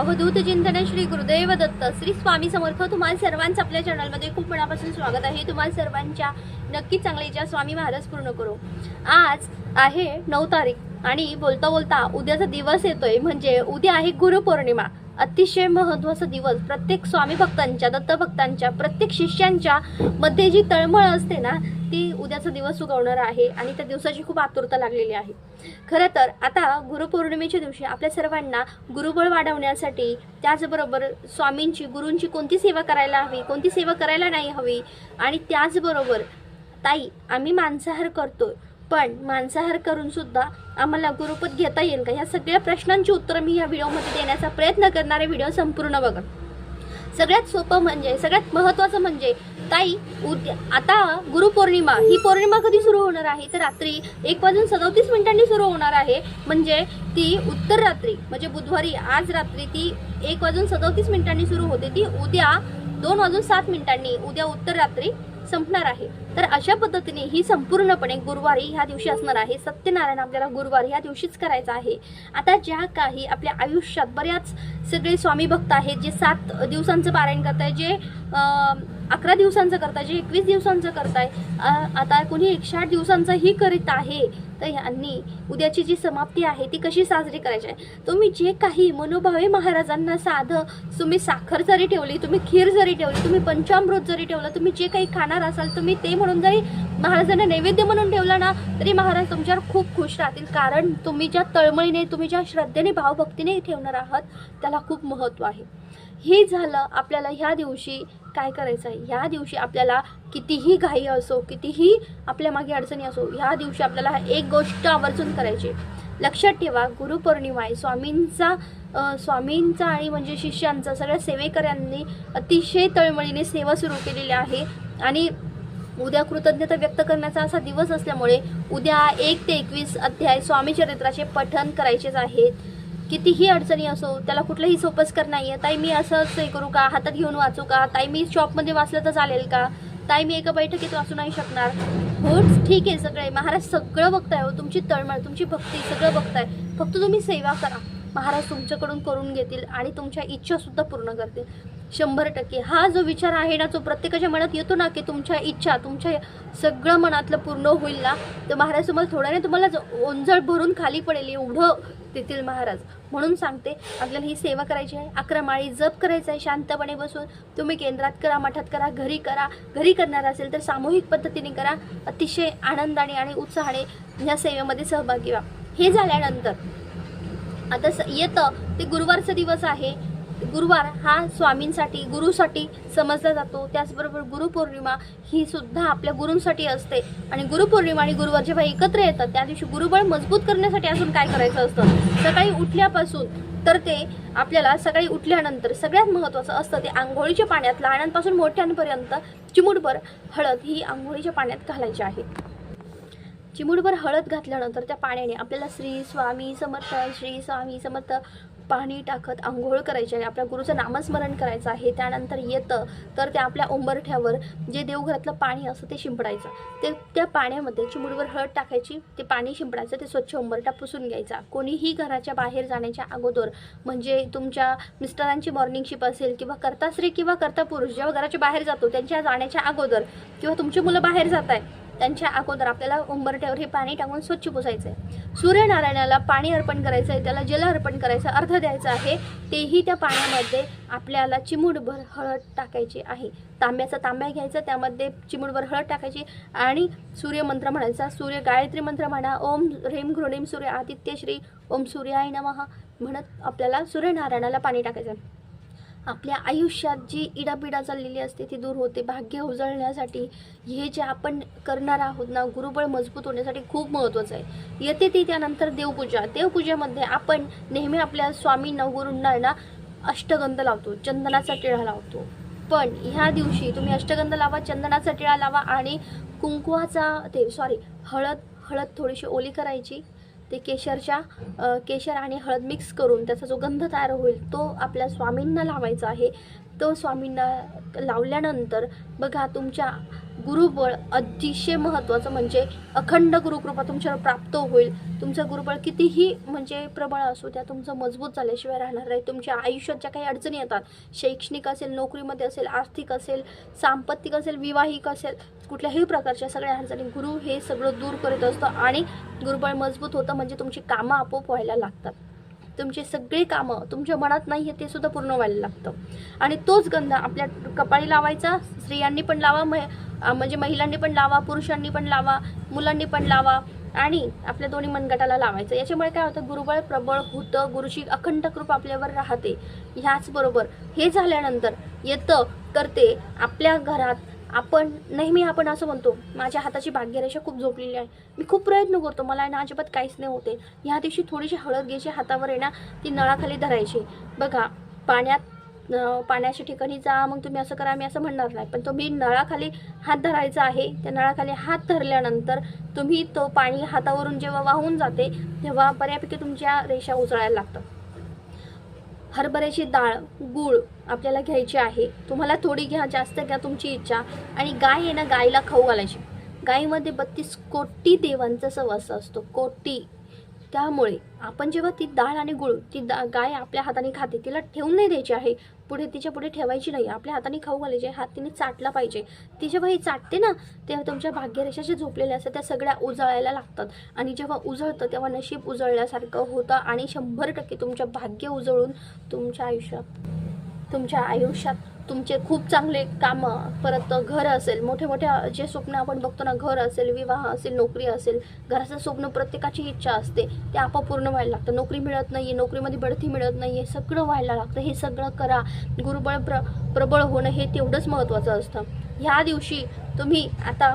अवधूत चिंतन श्री गुरुदेव दत्त. श्री स्वामी समर्थ. तुम्हाला सर्वांचं आपल्या चॅनलमध्ये खूप मनापासून स्वागत आहे. तुम्हाला सर्वांच्या नक्की चांगलीच्या स्वामी महाराज पूर्ण करू. आज आहे नऊ तारीख आणि बोलता बोलता उद्याचा दिवस येतोय. म्हणजे उद्या आहे गुरुपौर्णिमा. अतिशय महत्त्वाचा दिवस. प्रत्येक स्वामी भक्तांच्या दत्तभक्तांच्या प्रत्येक शिष्यांच्या मध्ये जी तळमळ असते ना ती उद्याचा दिवस उगवणार आहे आणि त्या दिवसाची खूप आतुरता लागलेली आहे. खरं तर आता गुरुपौर्णिमेच्या दिवशी आपल्या सर्वांना गुरुबळ वाढवण्यासाठी त्याचबरोबर स्वामींची गुरूंची कोणती सेवा करायला हवी कोणती सेवा करायला नाही हवी आणि त्याचबरोबर ताई आम्ही मांसाहार करतोय. पण मांसाहार करून सुद्धा आम्हाला गुरुपद घेता येईल का? ह्या सगळ्या प्रश्नांची उत्तरं मी या व्हिडिओमध्ये देण्याचा प्रयत्न करणारे व्हिडिओ संपूर्ण बघा. सगळ्यात सोपं म्हणजे सगळ्यात महत्त्वाचं म्हणजे ताई उद्या आता गुरुपौर्णिमा ही पौर्णिमा कधी सुरू होणार आहे? तर रात्री एक वाजून सदोतीस मिनिटांनी सुरू होणार आहे. म्हणजे ती उत्तर रात्री म्हणजे बुधवारी आज रात्री ती एक वाजून सदोतीस मिनिटांनी सुरू होते. ती उद्या दोन वाजून सात मिनिटांनी उद्या उत्तर रात्री संपणार आहे. तर अशा पद्धतीने ही संपूर्णपणे गुरुवारी ह्या दिवशी असणार आहे. सत्यनारायण आपल्याला गुरुवार ह्या दिवशीच करायचं आहे. आता ज्या काही आपल्या आयुष्यात बऱ्याच सगळे स्वामी भक्त आहेत जे सात दिवसांचं पारायण करताय जे अकरा दिवसांचं करताय जे एकवीस दिवसांचं करताय आता कोणी एकशे आठ दिवसांचंही करीत आहे तर यांनी उद्याची जी समाप्ती आहे ती कशी साजरी करायची आहे? तुम्ही जे काही मनोभावे महाराजांना साधं तुम्ही साखर जरी ठेवली तुम्ही खीर जरी ठेवली तुम्ही पंचामृत जरी ठेवलं तुम्ही जे काही खाणार असाल तुम्ही ते म्हणून जरी महाराजांना नैवेद्य म्हणून ठेवला ना तरी महाराज तुमच्यावर खूप खुश राहतील. कारण तुम्ही ज्या तळमळीने तुम्ही ज्या श्रद्धेने भावभक्तीने ठेवणार आहात त्याला खूप महत्त्व आहे. हे झालं आपल्याला ह्या दिवशी काय करायचं आहे? ह्या दिवशी आपल्याला कितीही घाई असो कितीही आपल्या मागे अडचणी असो ह्या दिवशी आपल्याला एक गोष्ट आवर्जून करायची. लक्षात ठेवा गुरुपौर्णिमा आहे. स्वामींचा स्वामींचा आणि म्हणजे शिष्यांचा सगळ्या सेवेकऱ्यांनी अतिशय तळमळीने सेवा सुरू केलेली आहे. आणि उद्या कृतज्ञता व्यक्त करण्याचा असा दिवस असल्यामुळे उद्या एक ते एकवीस अध्याय स्वामी चरित्राचे पठन करायचेच आहेत कितीही अडचणी असो त्याला कुठलंही सोपस्कर नाही आहे ताई मी असंच हे करू का? हातात घेऊन वाचू का? ताई मी शॉपमध्ये वाचलं तर चालेल का? ताई मी एका बैठकीत वाचू नाही शकणार. हो ठीक आहे सगळे. महाराज सगळं बघताय हो. तुमची तळमळ तुमची भक्ती सगळं बघताय. फक्त तुम्ही सेवा करा. महाराज तुमच्याकडून करून घेतील आणि तुमच्या इच्छासुद्धा पूर्ण करतील. शंभर टक्के. हा जो विचार आहे ना जो प्रत्येकाच्या मनात येतो ना की तुमच्या इच्छा तुमच्या सगळं मनातलं पूर्ण होईल ना तर महाराज तुम्हाला थोड्याने तुम्हाला ज- ओंजळ भरून खाली पडेल एवढं देतील महाराज. म्हणून सांगते आपल्याला ही सेवा करायची आहे. अकरा माळी जप करायचं आहे शांतपणे बसून. तुम्ही केंद्रात करा मठात करा घरी करा. घरी करणार असेल तर सामूहिक पद्धतीने करा. अतिशय आनंदाने आणि उत्साहाने ह्या सेवेमध्ये सहभागी व्हा. हे झाल्यानंतर आता स येतं ते गुरुवारचा दिवस आहे. गुरुवार हा स्वामींसाठी गुरुसाठी समजला जातो. त्याचबरोबर गुरुपौर्णिमा ही सुद्धा आपल्या गुरूंसाठी असते. आणि गुरुपौर्णिमा आणि गुरुवार जेव्हा एकत्र येतात त्या दिवशी गुरुबळ मजबूत करण्यासाठी अजून काय करायचं असतं? सकाळी उठल्यापासून तर ते आपल्याला सकाळी उठल्यानंतर सगळ्यात महत्त्वाचं असतं ते आंघोळीच्या पाण्यात लहानांपासून मोठ्यांपर्यंत चिमूटभर हळद ही आंघोळीच्या पाण्यात घालायची आहे. चिमूटभर हळद घातल्यानंतर त्या पाण्याने आपल्याला श्री स्वामी समर्थ श्री स्वामी समर्थ पाणी टाकत आंघोळ करायची आहे आपल्या गुरुचं नामस्मरण करायचं आहे त्यानंतर येतं तर त्या आपल्या उंबरठ्यावर जे देवघरातलं पाणी असतं ते शिंपडायचं. ते त्या पाण्यामध्ये चिमुडवर हळद टाकायची ते पाणी शिंपडायचं ते स्वच्छ उंबरठा पुसून घ्यायचा. कोणीही घराच्या बाहेर जाण्याच्या अगोदर म्हणजे तुमच्या मिस्टरांची मॉर्निंग शिप असेल किंवा करता स्त्री किंवा करता पुरुष जेव्हा घराच्या बाहेर जातो त्यांच्या जाण्याच्या अगोदर किंवा तुमची मुलं बाहेर जात आहे त्यांच्या अगोदर आपल्याला उंबरठ्यावर हे पाणी टाकून स्वच्छ पुसायचं आहे सूर्यनारायणाला पाणी अर्पण करायचं आहे त्याला जल अर्पण करायचं अर्ध द्यायचं आहे तेही त्या पाण्यामध्ये आपल्याला चिमूटभर हळद टाकायची आहे. तांब्याचा तांब्या घ्यायचा त्यामध्ये चिमूटभर हळद टाकायची आणि सूर्यमंत्र म्हणायचा सूर्य गायत्री मंत्र म्हणा ओम ह्रीम घृणीम सूर्य आदित्य श्री ओम सूर्याय नमः म्हणत आपल्याला सूर्यनारायणाला पाणी टाकायचं आपल्या आयुष्यात जी इडापिडा चाललेली असते ती दूर होते. भाग्य उजळण्यासाठी हे जे आपण करणार आहोत ना गुरुबळ मजबूत होण्यासाठी खूप महत्त्वाचं आहे. येते ती त्यानंतर देवपूजा. देवपूजेमध्ये आपण नेहमी आपल्या स्वामी नवगुरूंना ना अष्टगंध लावतो चंदनाचा टिळा लावतो. पण ह्या दिवशी तुम्ही अष्टगंध लावा चंदनाचा टिळा लावा आणि कुंकुवाचा ते सॉरी हळद हळद थोडीशी ओली करायची. ते केशरच्या केशर आणि हळद मिक्स करून त्याचा जो गंध तयार होईल तो आपल्या स्वामींना लावायचा आहे. तो स्वामींना लावल्यानंतर बघा तुमच्या गुरुबळ अतिशय महत्त्वाचं म्हणजे अखंड गुरुकृपा तुमच्यावर प्राप्त होईल. तुमचं गुरुबळ कितीही म्हणजे प्रबळ असू त्या तुमचं मजबूत झाल्याशिवाय राहणार नाही. तुमच्या आयुष्यात ज्या काही अडचणी येतात. शैक्षणिक असेल नोकरीमध्ये असेल आर्थिक असेल सांपत्तिक असेल विवाहिक असेल कुठल्याही प्रकारच्या सगळ्या अडचणी गुरु हे सगळं दूर करीत असतं आणि गुरुबळ मजबूत होतं म्हणजे तुमची कामं आपोआप व्हायला लागतात. तुमचे सगळी कामं तुमच्या मनात नाही आहे ते सुद्धा पूर्ण व्हायला लागतं. आणि तोच गंध आपल्या कपाळी लावायचा स्त्रियांनी पण लावा मह म्हणजे महिलांनी पण लावा पुरुषांनी पण लावा मुलांनी पण लावा आणि आपल्या दोन्ही मनगटाला लावायचं. याच्यामुळे काय होतं गुरुबळ प्रबळ होतं गुरुची अखंड कृप आपल्यावर राहते. ह्याचबरोबर हे झाल्यानंतर येतं तर ते आपल्या घरात आपण नेहमी आपण असं म्हणतो माझ्या हाताची भाग्यरेषा खूप झोपलेली आहे. मी खूप प्रयत्न करतो मला ना अजिबात काहीच नाही होते. ह्या दिवशी थोडीशी हळद घ्यायची हातावर आहे ना ती नळाखाली धरायची. बघा पाण्यात पाण्याच्या ठिकाणी जा मग तुम्ही असं करा मी असं म्हणणार नाही. पण तुम्ही नळाखाली हात धरायचा आहे. त्या नळाखाली हात धरल्यानंतर तुम्ही तो पाणी हातावरून जेव्हा वाहून जाते तेव्हा बऱ्यापैकी तुमच्या रेषा उजळायला लागतात. हरभऱ्याची डाळ गूळ आपल्याला घ्यायची आहे. तुम्हाला थोडी घ्या जास्त घ्या तुमची इच्छा. आणि गाय आहे ना गायला खाऊ घालायची. गायीमध्ये बत्तीस कोटी देवांचा सहवास असतो. कोटी. त्यामुळे आपण जेव्हा ती डाळ आणि गुळ ती दा गाय आपल्या हाताने खाते तिला ठेवून नाही द्यायची आहे. पुढे तिच्या पुढे ठेवायची नाही. आपल्या हाताने खाऊ घालायचे हात तिने चाटला पाहिजे. ती जेव्हा ही चाटते ना तेव्हा तुमच्या भाग्यरेषा ज्या झोपलेल्या असतात त्या सगळ्या उजळायला लागतात. आणि जेव्हा उजळतं तेव्हा नशीब उजळल्यासारखं होतं आणि शंभर टक्के तुमच्या भाग्य उजळून तुमच्या आयुष्यात तुमच्या आयुष्यात तुमचे खूप चांगले कामं परत घर असेल मोठे मोठ्या जे स्वप्न आपण बघतो ना घर असेल विवाह असेल नोकरी असेल घराचं स्वप्न प्रत्येकाची इच्छा असते ते आपोआप पूर्ण व्हायला लागतं. नोकरी मिळत नाही आहे नोकरीमध्ये बढती मिळत नाही आहे सगळं व्हायला लागतं. हे सगळं करा गुरुबळ प्र प्रबळ होणं हे तेवढंच महत्त्वाचं असतं. ह्या दिवशी तुम्ही आता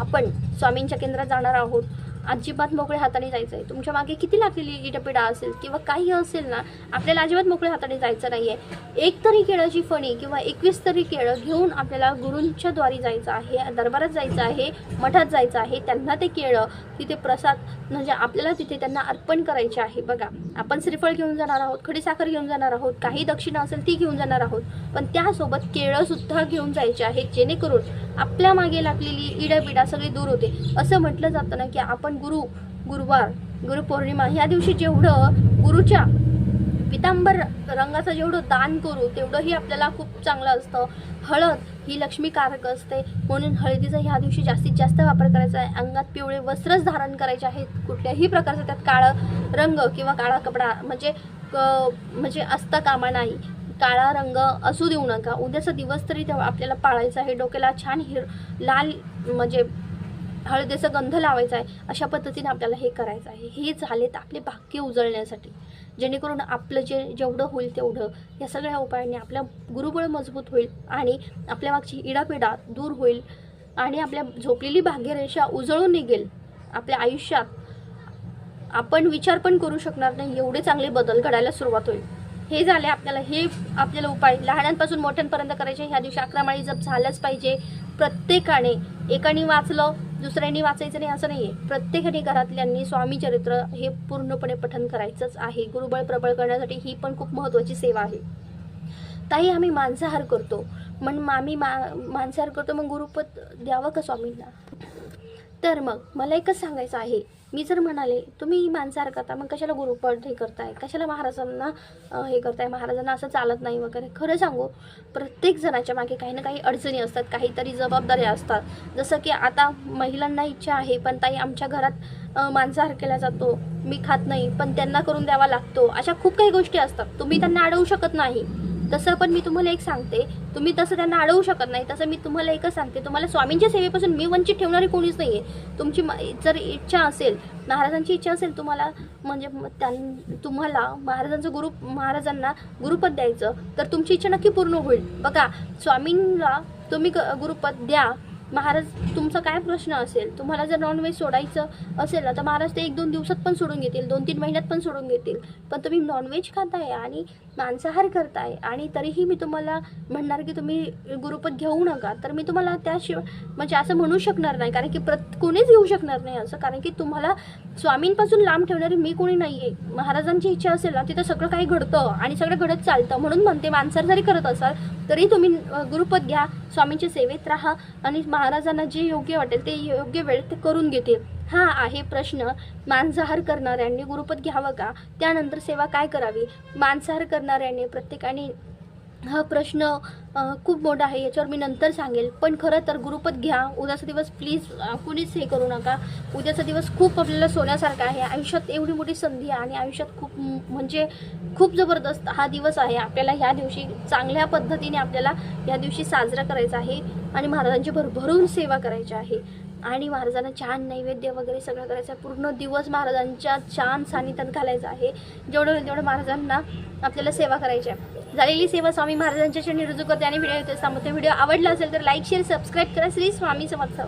आपण स्वामींच्या केंद्रात जाणार आहोत. अजिबात मोकळ्या हाताने जायचं आहे तुमच्या मागे किती लागलेली इटपिडा असेल किंवा काही असेल ना आपल्याला अजिबात मोकळ्या हाताने जायचं नाही आहे एक तरी केळाची फणी किंवा एकवीस तरी केळं घेऊन आपल्याला गुरूंच्या द्वारी जायचं आहे दरबारात जायचं आहे मठात जायचं आहे त्यांना ते केळं तिथे प्रसाद म्हणजे आपल्याला तिथे त्यांना अर्पण करायचे आहे. बघा आपण श्रीफळ घेऊन जाणार आहोत खडीसाखर घेऊन जाणार आहोत काही दक्षिणा असेल ती घेऊन जाणार आहोत. पण त्यासोबत केळंसुद्धा घेऊन जायचे आहेत जेणेकरून आपल्या मागे लागलेली इडापिडा सगळी दूर होते. असं म्हटलं जातं ना की आपण गुरु गुरुवार गुरुपौर्णिमा ह्या दिवशी जेवढं गुरुच्या पितांबर रंगाचं जेवढं दान करू तेवढंही आपल्याला खूप चांगलं असतं. हळद ही लक्ष्मीकारक असते. म्हणून हळदीचा ह्या दिवशी जास्तीत जास्त वापर करायचा आहे. अंगात पिवळे वस्त्रच धारण करायचे आहेत. कुठल्याही प्रकारचं त्यात काळं रंग किंवा काळा कपडा म्हणजे क- म्हणजे असता कामा नाही. काळा रंग असू देऊ नका. उद्याचा दिवस तरी तेव्हा आपल्याला पाळायचा आहे. डोक्याला छान हिर लाल म्हणजे हळदीचा गंध लावायचा आहे अशा पद्धतीने आपल्याला हे करायचं आहे. हे झाले तर आपले भाग्य उजळण्यासाठी. जेणेकरून आपलं जे जेवढं होईल तेवढं या सगळ्या उपायांनी आपल्या गुरुबळ मजबूत होईल आणि आपल्या मागची इडापिडा दूर होईल आणि आपल्या झोपलेली भाग्यरेषा उजळून निघेल. आपल्या आयुष्यात आपण विचार पण करू शकणार नाही एवढे चांगले बदल घडायला सुरुवात होईल. हे झाले आपल्याला हे आपल्याला उपाय. लहानांपासून मोठ्यांपर्यंत करायचे ह्या दिवशी अकरा माळी जप झालंच पाहिजे. प्रत्येकाने एकाने वाचलं दुसऱ्यांनी वाचायचं नाही असं नाही आहे प्रत्येकाने घरातल्यांनी स्वामी चरित्र हे पूर्णपणे पठन करायचंच आहे. गुरुबळ प्रबळ करण्यासाठी ही पण खूप महत्त्वाची सेवा आहे. ताई आम्ही मांसाहार करतो. मग आम्ही मा मांसाहार करतो मग गुरुपद द्यावं का स्वामींना? तर मग मला एकच सांगायचं आहे. मी जर म्हणाले तुम्ही मांसाहार करता मग कशाला गुरुपाठ हे करताय? कशाला महाराजांना हे करताय? महाराजांना असं चालत नाही वगैरे. खरं सांगू प्रत्येक जणाच्या मागे काही ना काही अडचणी असतात काहीतरी जबाबदाऱ्या असतात. जसं की आता महिलांना इच्छा आहे पण ताई आमच्या घरात मांसाहार केला जातो. मी खात नाही पण त्यांना करून द्यावा लागतो. अशा खूप काही गोष्टी असतात. तुम्ही त्यांना अडवू शकत नाही. तसं पण मी तुम्हाला एक सांगते तुम्ही तसं त्यांना अडवू शकत नाही. तसं मी तुम्हाला एकच सांगते तुम्हाला स्वामींच्या सेवेपासून मी वंचित ठेवणारी कोणीच नाही आहे तुमची म- जर इच्छा असेल महाराजांची इच्छा असेल तुम्हाला म्हणजे त्यां तुम्हाला महाराजांचं गुरु महाराजांना गुरुपद द्यायचं तर तुमची इच्छा नक्की पूर्ण होईल. बघा स्वामींना तुम्ही गुरुपद द्या. महाराज तुमचा काय प्रश्न असेल? तुम्हाला जर नॉनव्हेज सोडायचं असेल ना तर महाराज ते एक दोन दिवसात पण सोडून घेतील दोन तीन महिन्यात पण सोडून घेतील. पण तुम्ही नॉनव्हेज खाताय आणि मांसाहार करताय आणि तरीही मी तुम्हाला म्हणणार की तुम्ही गुरुपद घेऊ नका तर मी तुम्हाला त्याशिवाय म्हणजे असं म्हणू शकणार नाही कारण की प्रत कोणीच घेऊ शकणार नाही असं कारण की तुम्हाला स्वामींपासून लांब ठेवणारी मी कोणी नाही आहे महाराजांची इच्छा असेल ना तिथं सगळं काही घडतं आणि सगळं घडत चालतं. म्हणून म्हणते मांसाहार जरी करत असाल तरी तुम्ही गुरुपद घ्या स्वामींच्या सेवेत राहा आणि महाराजांना जे योग्य वाटेल ते योग्य वेळ ते करून घेतील हा आहे प्रश्न. मांसाहार करणाऱ्यांनी गुरुपद घ्यावं का? त्यानंतर सेवा काय करावी? मांसाहार करणाऱ्यांनी प्रत्येकाने हा प्रश्न खूप मोठा आहे. याच्यावर मी नंतर सांगेल. पण खरं तर गुरुपद घ्या. उद्याचा दिवस प्लीज कुणीच हे करू नका. उद्याचा दिवस खूप आपल्याला सोन्यासारखा आहे. आयुष्यात एवढी मोठी संधी आहे आणि आयुष्यात खूप म्हणजे खूप जबरदस्त हा दिवस आहे. आपल्याला ह्या दिवशी चांगल्या पद्धतीने आपल्याला ह्या दिवशी साजरा करायचा आहे आणि महाराजांची भरभरून सेवा करायची आहे. आणि महाराजांना छान नैवेद्य वगैरे सगळं करायचं. आहे पूर्ण दिवस महाराजांच्या छान सानिध्यात घालायचं आहे. जेवढं होईल तेवढं महाराजांना आपल्याला सेवा करायची आहे. झालेली सेवा स्वामी महाराजांच्या चरणी रुजू करते आणि व्हिडिओ येतो सांगतो व्हिडिओ आवडला असेल तर लाईक शेअर सबस्क्राईब करा. श्री स्वामी समर्थ.